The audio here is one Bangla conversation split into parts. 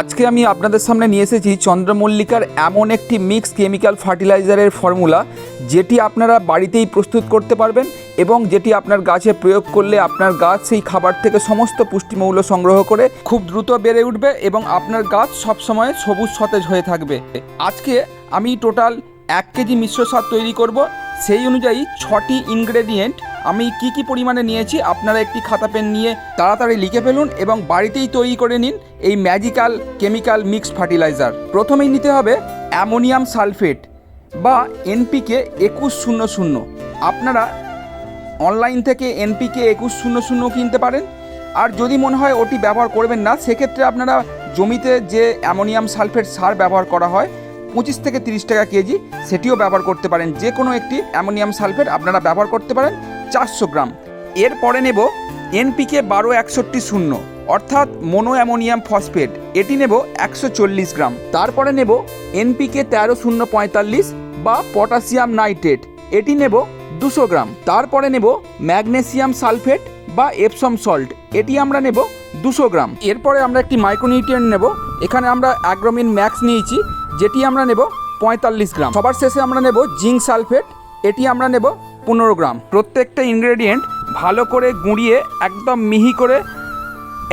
আজকে আমি আপনাদের সামনে নিয়ে এসেছি চন্দ্রমল্লিকার এমন একটি মিক্স কেমিক্যাল ফার্টিলাইজারের ফর্মুলা যেটি আপনারা বাড়িতেই প্রস্তুত করতে পারবেন এবং যেটি আপনার গাছে প্রয়োগ করলে আপনার গাছ সেই খাবার থেকে সমস্ত পুষ্টিমৌল সংগ্রহ করে খুব দ্রুত বেড়ে উঠবে এবং আপনার গাছ সবসময় সবুজ সতেজ হয়ে থাকবে। আজকে আমি টোটাল এক কেজি মিশ্র সার তৈরি করব। সেই অনুযায়ী ছটি ইনগ্রেডিয়েন্ট আমি কি কি পরিমাণে নিয়েছি আপনারা একটি খাতা পেন নিয়ে তাড়াতাড়ি লিখে ফেলুন এবং বাড়িতেই তৈরি করে নিন এই ম্যাজিক্যাল কেমিক্যাল মিক্স ফার্টিলাইজার প্রথমেই নিতে হবে অ্যামোনিয়াম সালফেট বা এনপিকে একুশ শূন্য শূন্য। আপনারা অনলাইন থেকে এনপিকে একুশ শূন্য শূন্য কিনতে পারেন। আর যদি মনে হয় ওটি ব্যবহার করবেন না, সেক্ষেত্রে আপনারা জমিতে যে অ্যামোনিয়াম সালফেট সার ব্যবহার করা হয়, পঁচিশ থেকে তিরিশ টাকা কেজি, সেটিও ব্যবহার করতে পারেন। যে কোনো একটি অ্যামোনিয়াম সালফেট আপনারা ব্যবহার করতে পারেন। চারশো গ্রাম। এরপরে নেব এনপিকে বারো একষট্টি শূন্য, অর্থাৎ মোনো অ্যামোনিয়াম ফসফেট। এটি নেব একশো চল্লিশ গ্রাম। তারপরে নেব এনপিকে তেরো শূন্য পঁয়তাল্লিশ বা পটাশিয়াম নাইট্রেট। এটি নেব দুশো গ্রাম। তারপরে নেব ম্যাগনেসিয়াম সালফেট বা এপসম সল্ট। এটি আমরা নেব দুশো গ্রাম। এরপরে আমরা একটি মাইক্রোনিউট্রিয়েন্ট নেব। এখানে আমরা অ্যাগ্রোমিন ম্যাক্স নিয়েছি, যেটি আমরা নেব পঁয়তাল্লিশ গ্রাম। সবার শেষে আমরা নেব জিঙ্ক সালফেট। এটি আমরা নেব পনেরো গ্রাম। প্রত্যেকটা ইনগ্রেডিয়েন্ট ভালো করে গুঁড়িয়ে, একদম মিহি করে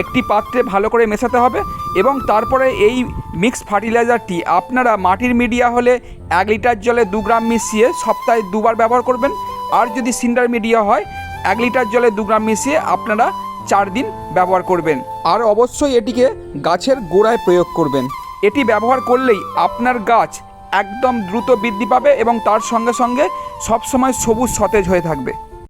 একটি পাত্রে ভালো করে মেশাতে হবে এবং তারপরে এই মিক্স ফার্টিলাইজারটি আপনারা মাটির মিডিয়া হলে এক লিটার জলে দু গ্রাম মিশিয়ে সপ্তাহে দুবার ব্যবহার করবেন। আর যদি সিন্ডার মিডিয়া হয়, এক লিটার জলে দু গ্রাম মিশিয়ে আপনারা চার দিন ব্যবহার করবেন। আর অবশ্যই এটিকে গাছের গোড়ায় প্রয়োগ করবেন। এটি ব্যবহার করলেই আপনার গাছ একদম দ্রুত বৃদ্ধি পাবে এবং তার সঙ্গে সঙ্গে সবসময় সবুজ সতেজ হয়ে থাকবে।